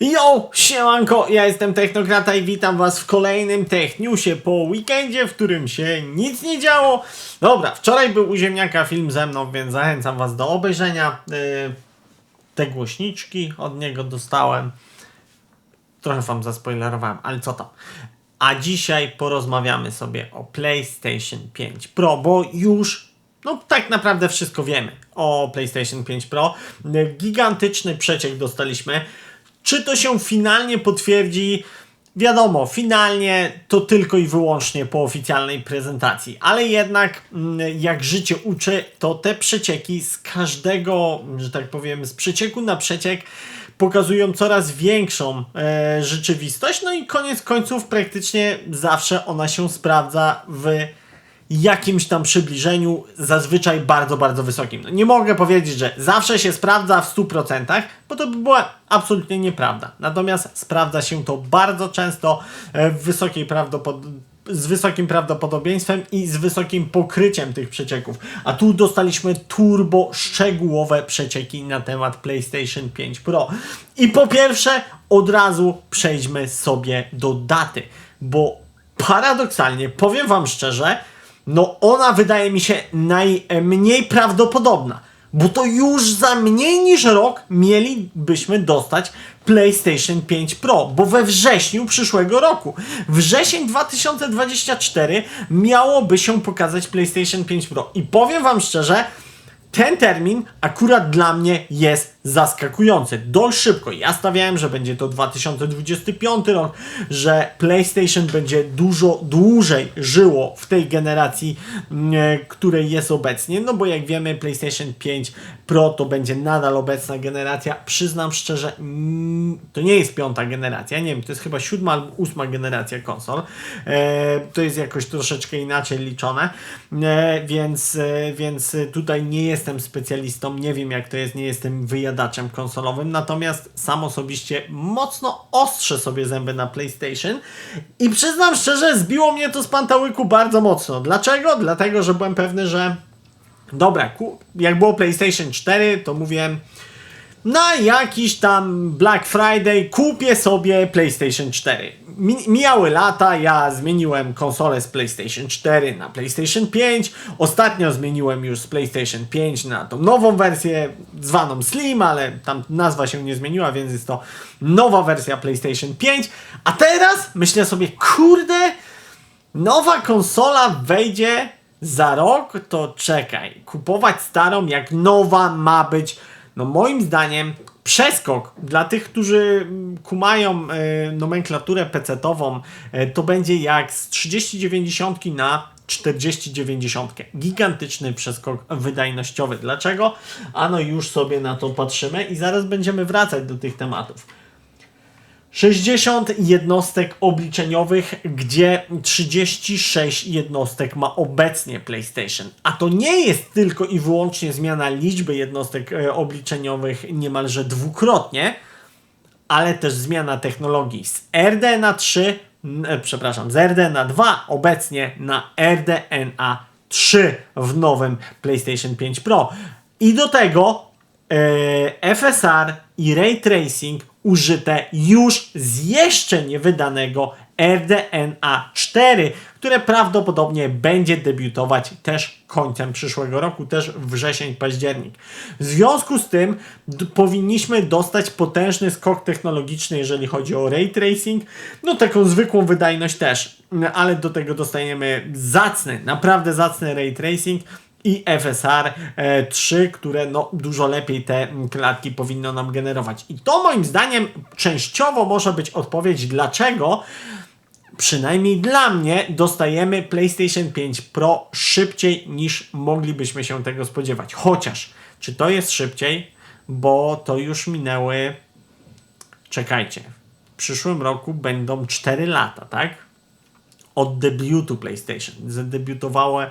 Yo, siemanko, ja jestem Technokrata i witam was w kolejnym Techniusie po weekendzie, w którym się nic nie działo. Dobra, wczoraj był u Ziemniaka film ze mną, więc zachęcam was do obejrzenia. Yy, te głośniczki od niego dostałem. Trochę wam zaspoilerowałem, ale co to? A dzisiaj porozmawiamy sobie o PlayStation 5 Pro, bo już no tak naprawdę wszystko wiemy o PlayStation 5 Pro. Gigantyczny przeciek dostaliśmy. Czy to się finalnie potwierdzi? Wiadomo, finalnie to tylko i wyłącznie po oficjalnej prezentacji, ale jednak mm, jak życie uczy, to te przecieki z każdego, że tak powiem, z przecieku na przeciek pokazują coraz większą e, rzeczywistość, no i koniec końców praktycznie zawsze ona się sprawdza w jakimś tam przybliżeniu, zazwyczaj bardzo, bardzo wysokim. No, nie mogę powiedzieć, że zawsze się sprawdza w 100%, bo to by była absolutnie nieprawda. Natomiast sprawdza się to bardzo często e, w wysokiej prawdopodobieństwie z wysokim prawdopodobieństwem i z wysokim pokryciem tych przecieków. A tu dostaliśmy turbo szczegółowe przecieki na temat PlayStation 5 Pro. I po pierwsze, od razu przejdźmy sobie do daty, bo paradoksalnie, powiem Wam szczerze, no ona wydaje mi się najmniej prawdopodobna. Bo to już za mniej niż rok mielibyśmy dostać PlayStation 5 Pro, bo we wrześniu przyszłego roku, wrzesień 2024 miałoby się pokazać PlayStation 5 Pro. I powiem Wam szczerze, ten termin akurat dla mnie jest zaskakujący. Dość szybko. Ja stawiałem, że będzie to 2025 rok, że PlayStation będzie dużo dłużej żyło w tej generacji, mm, której jest obecnie. No bo jak wiemy, PlayStation 5 Pro to będzie nadal obecna generacja. Przyznam szczerze, mm, to nie jest piąta generacja. Nie wiem, to jest chyba siódma albo ósma generacja konsol. E, to jest jakoś troszeczkę inaczej liczone. E, więc, e, więc tutaj nie jestem specjalistą. Nie wiem, jak to jest. Nie jestem wyjadaczem konsolowym. Natomiast sam osobiście mocno ostrzę sobie zęby na PlayStation. I przyznam szczerze, zbiło mnie to z pantałyku bardzo mocno. Dlaczego? Dlatego, że byłem pewny, że Dobra, jak było PlayStation 4, to mówiłem na jakiś tam Black Friday kupię sobie PlayStation 4. Mi- mijały lata, ja zmieniłem konsolę z PlayStation 4 na PlayStation 5. Ostatnio zmieniłem już z PlayStation 5 na tą nową wersję, zwaną Slim, ale tam nazwa się nie zmieniła, więc jest to nowa wersja PlayStation 5. A teraz myślę sobie, kurde, nowa konsola wejdzie za rok, to czekaj. Kupować starą jak nowa ma być, no moim zdaniem, przeskok dla tych, którzy kumają e, nomenklaturę PC-tową, e, to będzie jak z 3090 na 4090. Gigantyczny przeskok wydajnościowy. Dlaczego? Ano już sobie na to patrzymy i zaraz będziemy wracać do tych tematów. 60 jednostek obliczeniowych, gdzie 36 jednostek ma obecnie PlayStation. A to nie jest tylko i wyłącznie zmiana liczby jednostek e, obliczeniowych niemalże dwukrotnie, ale też zmiana technologii z RDNA 3, n- e, przepraszam, z RDNA 2 obecnie na RDNA 3 w nowym PlayStation 5 Pro. I do tego e, FSR i Ray Tracing użyte już z jeszcze niewydanego RDNA 4, które prawdopodobnie będzie debiutować też końcem przyszłego roku, też wrzesień, październik. W związku z tym powinniśmy dostać potężny skok technologiczny, jeżeli chodzi o ray tracing, no taką zwykłą wydajność też, ale do tego dostajemy zacny, naprawdę zacny ray tracing i FSR e, 3, które no, dużo lepiej te mm, klatki powinno nam generować. I to moim zdaniem częściowo może być odpowiedź, dlaczego przynajmniej dla mnie dostajemy PlayStation 5 Pro szybciej niż moglibyśmy się tego spodziewać. Chociaż, czy to jest szybciej? Bo to już minęły. Czekajcie. W przyszłym roku będą 4 lata, tak? Od debiutu PlayStation. Zadebiutowało, e,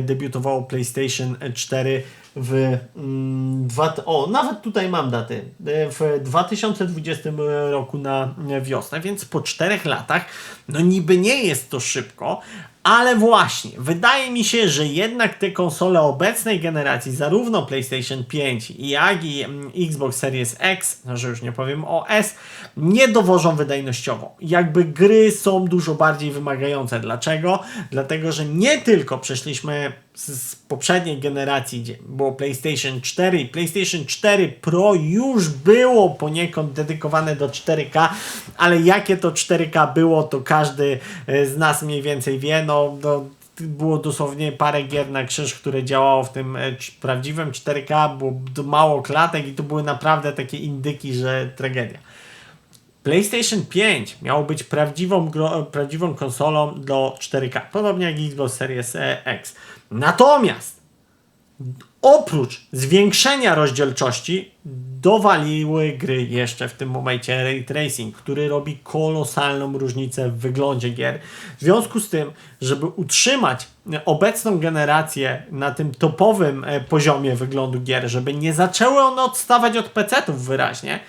debiutowało PlayStation 4 w mm, dwa, o, nawet tutaj mam daty, e, w 2020 roku na wiosnę, więc po czterech latach, no niby nie jest to szybko, ale właśnie, wydaje mi się, że jednak te konsole obecnej generacji, zarówno PlayStation 5, jak i mm, Xbox Series X, no, że już nie powiem o S, nie dowożą wydajnościowo. Jakby gry są dużo bardziej wymagające. Dlaczego? Dlatego, że nie tylko przeszliśmy z, poprzedniej generacji, gdzie było PlayStation 4 i PlayStation 4 Pro już było poniekąd dedykowane do 4K, ale jakie to 4K było, to każdy e, z nas mniej więcej wie. No, no było dosłownie parę gier na krzyż, które działało w tym e, prawdziwym 4K, było mało klatek i to były naprawdę takie indyki, że tragedia. PlayStation 5 miało być prawdziwą, gro, prawdziwą konsolą do 4K, podobnie jak Xbox Series e, X. Natomiast oprócz zwiększenia rozdzielczości dowaliły gry jeszcze w tym momencie Ray Tracing, który robi kolosalną różnicę w wyglądzie gier. W związku z tym, żeby utrzymać obecną generację na tym topowym e, poziomie wyglądu gier, żeby nie zaczęły one odstawać od PC-ów wyraźnie,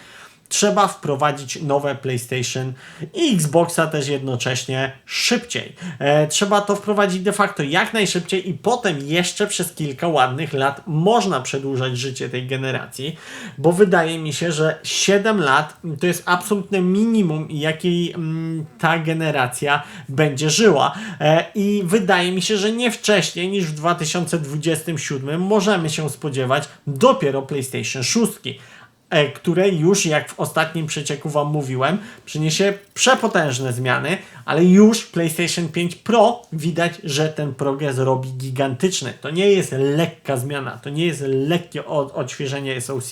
trzeba wprowadzić nowe PlayStation i Xboxa też jednocześnie szybciej. E, trzeba to wprowadzić de facto jak najszybciej i potem jeszcze przez kilka ładnych lat można przedłużać życie tej generacji, bo wydaje mi się, że 7 lat to jest absolutne minimum, jakiej mm, ta generacja będzie żyła. E, I wydaje mi się, że nie wcześniej niż w 2027 możemy się spodziewać dopiero PlayStation 6 e, które już, jak w ostatnim przecieku Wam mówiłem, przyniesie przepotężne zmiany, ale już PlayStation 5 Pro widać, że ten progres robi gigantyczny. To nie jest lekka zmiana, to nie jest lekkie od, odświeżenie SoC.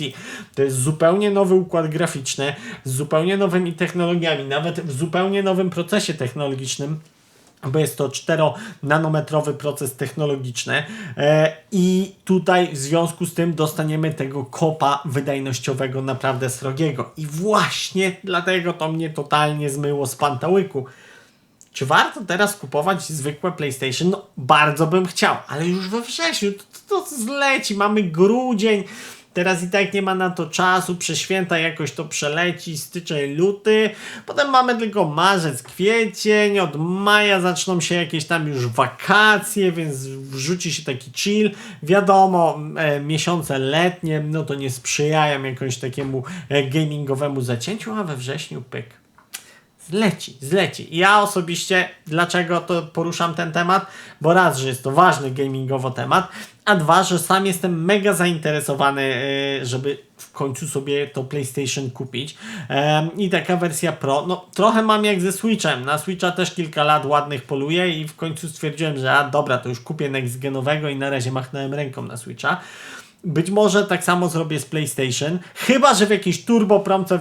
To jest zupełnie nowy układ graficzny, z zupełnie nowymi technologiami, nawet w zupełnie nowym procesie technologicznym bo jest to 4-nanometrowy proces technologiczny e, i tutaj w związku z tym dostaniemy tego kopa wydajnościowego naprawdę srogiego. I właśnie dlatego to mnie totalnie zmyło z pantałyku. Czy warto teraz kupować zwykłe PlayStation? No, bardzo bym chciał, ale już we wrześniu to, to, to zleci, mamy grudzień. Teraz i tak nie ma na to czasu, przez święta jakoś to przeleci, styczeń, luty, potem mamy tylko marzec, kwiecień, od maja zaczną się jakieś tam już wakacje, więc wrzuci się taki chill. Wiadomo, e, miesiące letnie, no to nie sprzyjają jakiemuś takiemu e, gamingowemu zacięciu, a we wrześniu pyk. Zleci, zleci. Ja osobiście, dlaczego to poruszam ten temat? Bo raz, że jest to ważny gamingowo temat, a dwa, że sam jestem mega zainteresowany, yy, żeby w końcu sobie to PlayStation kupić. I taka wersja Pro, no trochę mam jak ze Switchem. Na Switcha też kilka lat ładnych poluję i w końcu stwierdziłem, że a dobra, to już kupię next genowego i na razie machnąłem ręką na Switcha. Być może tak samo zrobię z PlayStation, chyba że w jakiejś turbo promce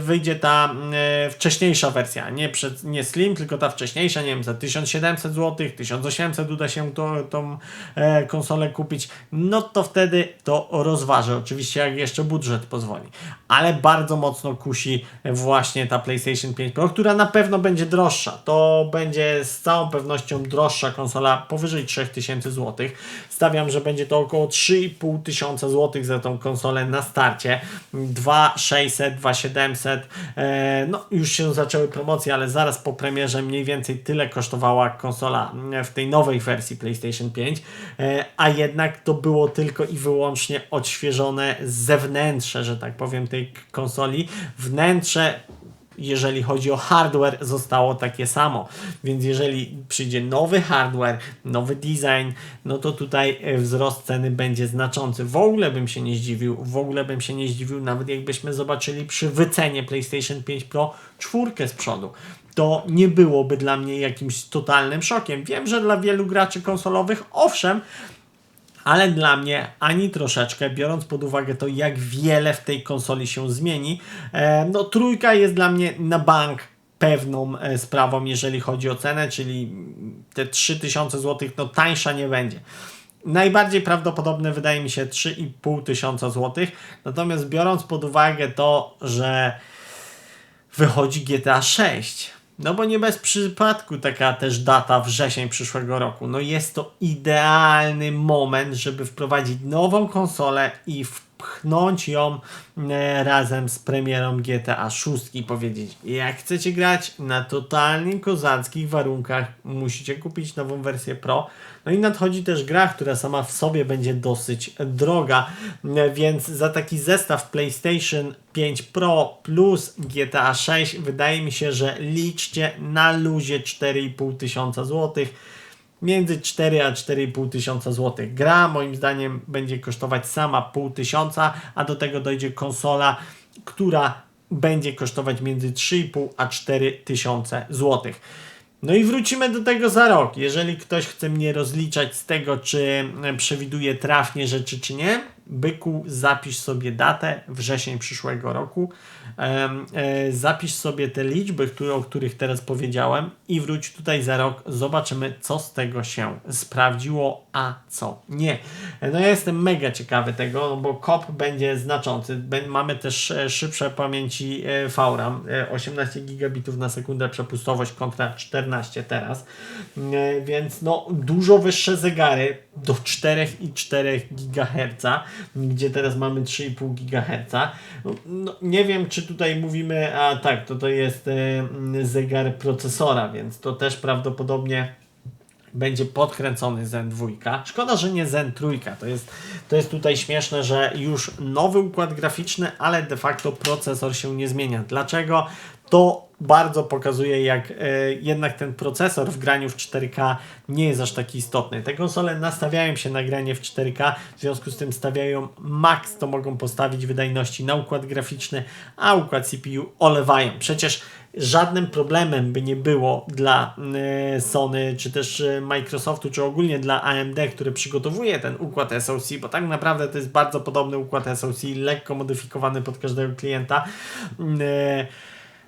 wyjdzie ta e, wcześniejsza wersja, nie, przed, nie Slim, tylko ta wcześniejsza, nie wiem, za 1700 zł, 1800 uda się to, tą e, konsolę kupić, no to wtedy to rozważę, oczywiście jak jeszcze budżet pozwoli, ale bardzo mocno kusi właśnie ta PlayStation 5 Pro, która na pewno będzie droższa, to będzie z całą pewnością droższa konsola powyżej 3000 zł, stawiam, że będzie to około 3,5 tysiąca złotych za tą konsolę na starcie. 2600, 2700. E, no, już się zaczęły promocje, ale zaraz po premierze mniej więcej tyle kosztowała konsola w tej nowej wersji PlayStation 5. E, a jednak to było tylko i wyłącznie odświeżone zewnętrze, że tak powiem, tej konsoli. Wnętrze jeżeli chodzi o hardware, zostało takie samo. Więc jeżeli przyjdzie nowy hardware, nowy design, no to tutaj e, wzrost ceny będzie znaczący. W ogóle bym się nie zdziwił, w ogóle bym się nie zdziwił, nawet jakbyśmy zobaczyli przy wycenie PlayStation 5 Pro czwórkę z przodu. To nie byłoby dla mnie jakimś totalnym szokiem. Wiem, że dla wielu graczy konsolowych, owszem, ale dla mnie ani troszeczkę, biorąc pod uwagę to, jak wiele w tej konsoli się zmieni, e, no trójka jest dla mnie na bank pewną e, sprawą, jeżeli chodzi o cenę, czyli te 3000 zł, no tańsza nie będzie. Najbardziej prawdopodobne wydaje mi się 3,5 tysiąca złotych, natomiast biorąc pod uwagę to, że wychodzi GTA 6. No bo nie bez przypadku taka też data wrzesień przyszłego roku. No jest to idealny moment, żeby wprowadzić nową konsolę i wpchnąć ją e, razem z premierą GTA 6 i powiedzieć, jak chcecie grać na totalnie kozackich warunkach, musicie kupić nową wersję Pro. No i nadchodzi też gra, która sama w sobie będzie dosyć droga, e, więc za taki zestaw PlayStation 5 Pro plus GTA 6 wydaje mi się, że liczcie na luzie 4,5 tysiąca złotych między 4 a 4,5 tysiąca złotych. Gra moim zdaniem będzie kosztować sama pół tysiąca, a do tego dojdzie konsola, która będzie kosztować między 3,5 a 4 tysiące złotych. No i wrócimy do tego za rok. Jeżeli ktoś chce mnie rozliczać z tego, czy przewiduje trafnie rzeczy, czy nie, byku, zapisz sobie datę, wrzesień przyszłego roku. E, zapisz sobie te liczby, o których teraz powiedziałem i wróć tutaj za rok. Zobaczymy, co z tego się sprawdziło, a co nie. No ja jestem mega ciekawy tego, no bo KOP będzie znaczący. Mamy też e, szybsze pamięci VRAM, e, 18 gigabitów na sekundę przepustowość kontra 14 teraz, więc no dużo wyższe zegary do 4,4 GHz, gdzie teraz mamy 3,5 GHz. No, nie wiem, czy tutaj mówimy, a tak, to to jest e, mm, zegar procesora, więc to też prawdopodobnie będzie podkręcony Zen 2. Szkoda, że nie Zen 3. To jest, to jest tutaj śmieszne, że już nowy układ graficzny, ale de facto procesor się nie zmienia. Dlaczego? To bardzo pokazuje, jak e, jednak ten procesor w graniu w 4K nie jest aż taki istotny. Te konsole nastawiają się na granie w 4K, w związku z tym stawiają max, to mogą postawić wydajności na układ graficzny, a układ CPU olewają. Przecież żadnym problemem by nie było dla e, Sony, czy też e, Microsoftu, czy ogólnie dla AMD, który przygotowuje ten układ SoC, bo tak naprawdę to jest bardzo podobny układ SoC, lekko modyfikowany pod każdego klienta.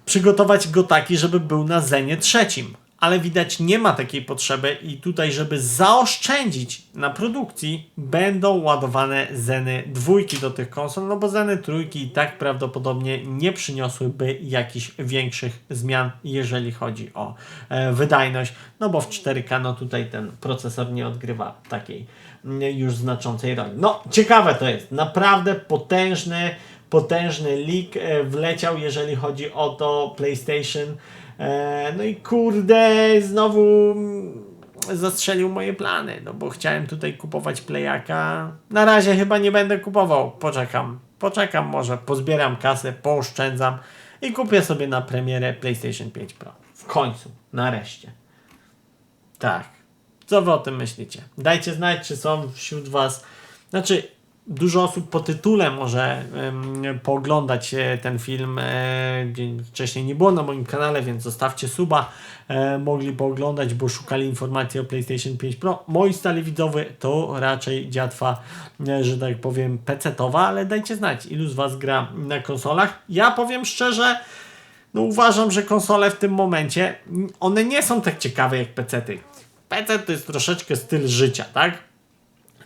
Przygotować go taki, żeby był na Zenie trzecim. Ale widać nie ma takiej potrzeby i tutaj, żeby zaoszczędzić na produkcji, będą ładowane Zeny dwójki do tych konsol, no bo Zeny trójki i tak prawdopodobnie nie przyniosłyby jakichś większych zmian, jeżeli chodzi o e, wydajność, no bo w 4K no tutaj ten procesor nie odgrywa takiej mm, już znaczącej roli. No ciekawe to jest, naprawdę potężny potężny leak e, wleciał, jeżeli chodzi o to PlayStation. E, No i kurde, znowu zastrzelił moje plany, no bo chciałem tutaj kupować Playaka. Na razie chyba nie będę kupował, poczekam. Poczekam może, pozbieram kasę, pooszczędzam i kupię sobie na premierę PlayStation 5 Pro. W końcu, nareszcie. Tak. Co wy o tym myślicie? Dajcie znać, czy są wśród Was. Znaczy, dużo osób po tytule może em, pooglądać e, ten film. E, wcześniej nie było na moim kanale, więc zostawcie suba. E, mogli pooglądać, bo szukali informacji o PlayStation 5 Pro. Moi stali widzowie to raczej dziatwa, e, że tak powiem, PC-towa, ale dajcie znać, ilu z Was gra na konsolach. Ja powiem szczerze, no uważam, że konsole w tym momencie, one nie są tak ciekawe jak PC-ty. PC to jest troszeczkę styl życia, tak?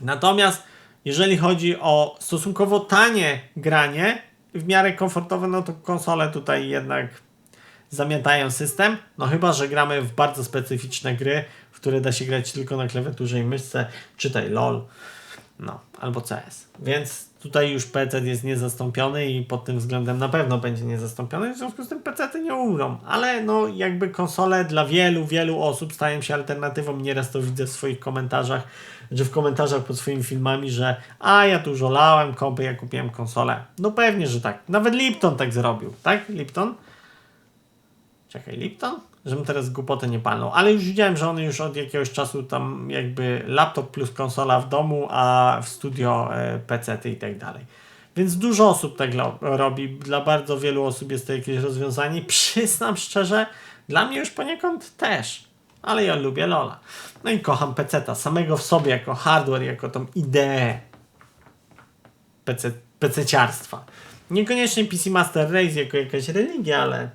Natomiast jeżeli chodzi o stosunkowo tanie granie, w miarę komfortowe, no to konsole tutaj jednak zamiatają system. No chyba, że gramy w bardzo specyficzne gry, w które da się grać tylko na klawiaturze i myszce, czytaj LOL, no, albo CS. Więc tutaj już PC jest niezastąpiony i pod tym względem na pewno będzie niezastąpiony, w związku z tym PC nie umrą. Ale no jakby konsole dla wielu, wielu osób stają się alternatywą. Nieraz to widzę w swoich komentarzach, że w komentarzach pod swoimi filmami, że a ja tu żolałem kompy, ja kupiłem konsolę. No pewnie, że tak. Nawet Lipton tak zrobił, tak? Lipton? Czekaj, Lipton? Żebym teraz głupotę nie palnął, ale już widziałem, że on już od jakiegoś czasu tam jakby laptop plus konsola w domu, a w studio e, PC i tak dalej. Więc dużo osób tak robi, dla bardzo wielu osób jest to jakieś rozwiązanie. Przyznam szczerze, dla mnie już poniekąd też, ale ja lubię Lola. No i kocham PC-ta samego w sobie jako hardware, jako tą ideę PC, PC-ciarstwa. Niekoniecznie PC Master Race jako jakaś religia, ale,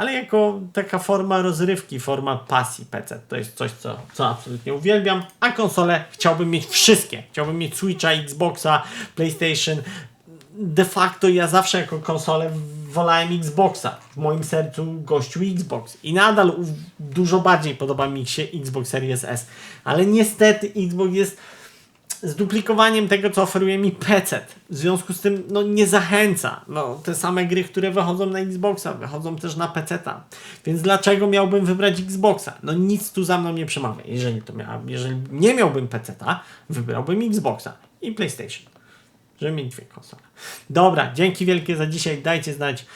ale jako taka forma rozrywki, forma pasji PC. To jest coś, co, co absolutnie uwielbiam. A konsole chciałbym mieć wszystkie. Chciałbym mieć Switcha, Xboxa, PlayStation. de facto ja zawsze jako konsolę wolałem Xboxa. W moim sercu gościu Xbox. I nadal dużo bardziej podoba mi się Xbox Series S. Ale niestety Xbox jest zduplikowaniem tego, co oferuje mi PC. W związku z tym, no nie zachęca. No, te same gry, które wychodzą na Xboxa, wychodzą też na PC. Więc dlaczego miałbym wybrać Xboxa? No nic tu za mną nie przemawia. Jeżeli to miała, jeżeli nie miałbym PC, wybrałbym Xboxa i PlayStation. Żeby mieć dwie konsole. Dobra, dzięki wielkie za dzisiaj. Dajcie znać,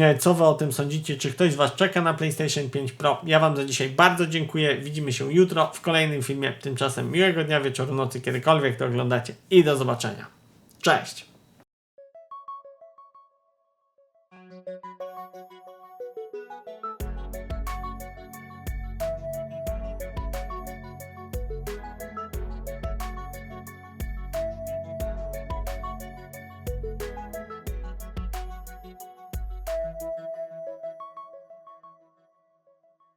e, co wy o tym sądzicie. Czy ktoś z was czeka na PlayStation 5 Pro? Ja wam za dzisiaj bardzo dziękuję. Widzimy się jutro w kolejnym filmie. Tymczasem miłego dnia, wieczoru, nocy, kiedykolwiek to oglądacie i do zobaczenia. Cześć!